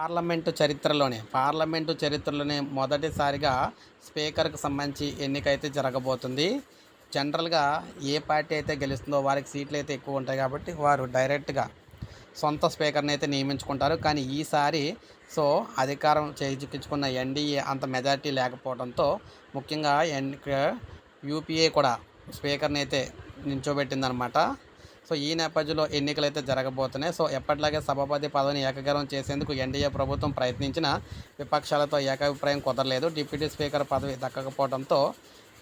Parliament చరిత్రలోనే parliament చరిత్రలోనే మొదటిసారిగా స్పీకర్కు సంబంధించి ఎన్నిక అయితే జరగబోతుంది జనరల్గా ఏ పార్టీ అయితే గెలుస్తుందో వారికి సీట్లు అయితే ఎక్కువ ఉంటాయి కాబట్టి వారు డైరెక్ట్గా సొంత స్పీకర్ని అయితే నియమించుకుంటారు. కానీ ఈసారి సో అధికారం చేజిక్కించుకున్న ఎన్డీఏ అంత మెజారిటీ లేకపోవడంతో ముఖ్యంగా ఎన్ యూపీఏ కూడా స్పీకర్ని అయితే నించోబెట్టిందనమాట. సో ఈ నేపథ్యంలో ఎన్నికలు అయితే జరగబోతున్నాయి. సో ఎప్పటిలాగే సభాపతి పదవిని ఏకగ్రహం చేసేందుకు ఎన్డీఏ ప్రభుత్వం ప్రయత్నించిన విపక్షాలతో ఏకాభిప్రాయం కుదరలేదు. డిప్యూటీ స్పీకర్ పదవి దక్కకపోవడంతో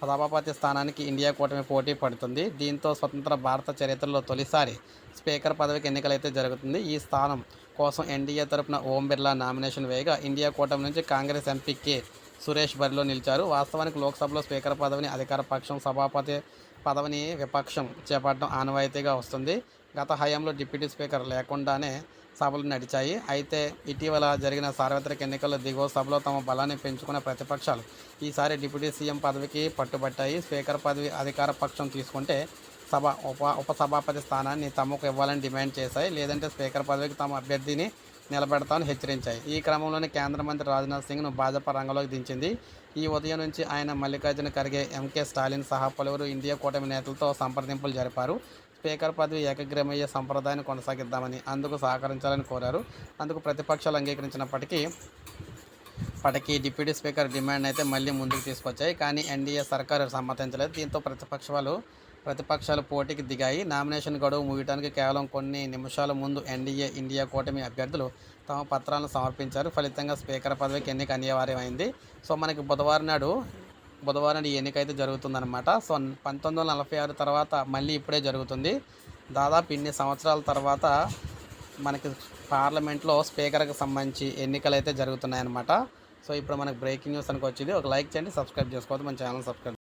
సభాపతి స్థానానికి ఇండియా కూటమి పోటీ పడుతుంది. దీంతో స్వతంత్ర భారత చరిత్రలో తొలిసారి స్పీకర్ పదవికి ఎన్నికలైతే జరుగుతుంది. ఈ స్థానం కోసం ఎన్డీఏ తరపున ఓం బిర్లా నామినేషన్ వేయగా ఇండియా కూటమి నుంచి కాంగ్రెస్ ఎంపీ సురేష్ బరిలో నిలిచారు. వాస్తవానికి లోక్సభలో స్పీకర్ పదవిని అధికార పక్షం సభాపతి పదవిని విపక్షం చేపట్టడం ఆనవాయితీగా వస్తుంది. గత హయాంలో డిప్యూటీ స్పీకర్ లేకుండానే సభలు నడిచాయి. అయితే ఇటీవల జరిగిన సార్వత్రిక ఎన్నికల్లో దిగువ సభలో తమ బలాన్ని పెంచుకున్న ప్రతిపక్షాలు ఈసారి డిప్యూటీ సీఎం పదవికి పట్టుబట్టాయి. స్పీకర్ పదవి అధికార పక్షం తీసుకుంటే సభ ఉప ఉపసభాపతి స్థానాన్ని తమకు ఇవ్వాలని డిమాండ్ చేశాయి. లేదంటే స్పీకర్ పదవికి తమ అభ్యర్థిని నిలబెడతామని హెచ్చరించాయి. ఈ క్రమంలోనే కేంద్ర మంత్రి రాజ్నాథ్ సింగ్ను భాజపా రంగంలోకి దించింది. ఈ ఉదయం నుంచి ఆయన మల్లికార్జున ఖర్గే ఎంకే స్టాలిన్ సహా పలువురు ఇండియా కూటమి నేతలతో సంప్రదింపులు జరిపారు. స్పీకర్ పదవి ఏకగ్రమయ్యే సంప్రదాయాన్ని కొనసాగిద్దామని అందుకు సహకరించాలని కోరారు. అందుకు ప్రతిపక్షాలు అంగీకరించినప్పటికీ పటికి డిప్యూటీ స్పీకర్ డిమాండ్ అయితే మళ్ళీ ముందుకు తీసుకొచ్చాయి. కానీ ఎన్డీఏ సర్కారు సమ్మతించలేదు. దీంతో ప్రతిపక్షాలు ప్రతిపక్షాలు పోటీకి దిగాయి. నామినేషన్ గడువు ముగియడానికి కేవలం కొన్ని నిమిషాల ముందు ఎన్డీఏ ఇండియా కూటమి అభ్యర్థులు తమ పత్రాలను సమర్పించారు. ఫలితంగా స్పీకర్ పదవికి ఎన్నిక అనివార్యమైంది. సో మనకి బుధవారం నాడు బుధవారం ఈ ఎన్నిక అయితే జరుగుతుందన్నమాట. సో పంతొమ్మిది వందల నలభై ఆరు తర్వాత మళ్ళీ ఇప్పుడే జరుగుతుంది. దాదాపు ఇన్ని సంవత్సరాల తర్వాత మనకి పార్లమెంట్లో స్పీకర్కి సంబంధించి ఎన్నికలు అయితే జరుగుతున్నాయన్నమాట. సో ఇప్పుడు మనకి బ్రేకింగ్ న్యూస్ అనుకోవచ్చింది. ఒక లైక్ చేయండి సబ్స్క్రైబ్ చేసుకోవద్దు. మన ఛానల్ సబ్స్క్రైబ్